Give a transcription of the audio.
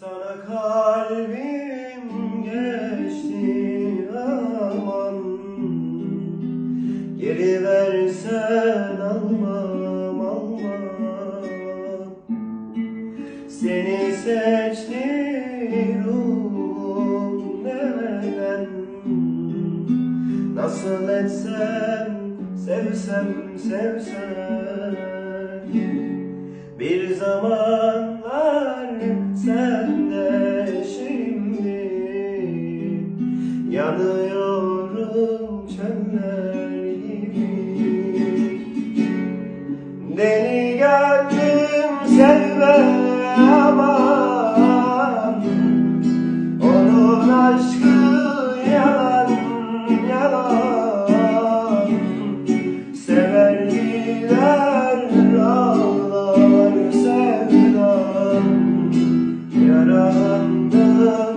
Sana kalbim geçti aman. Geri versen almam almam. Seni seçti ruhum neden Nasıl etsem sevsem sevsem. Bir zamanlar Yanıyorum çöller gibi. Deli gönlüm sevme aman. Onun aşkı yalan yalan. Severler ağlar sevdam Yaralandım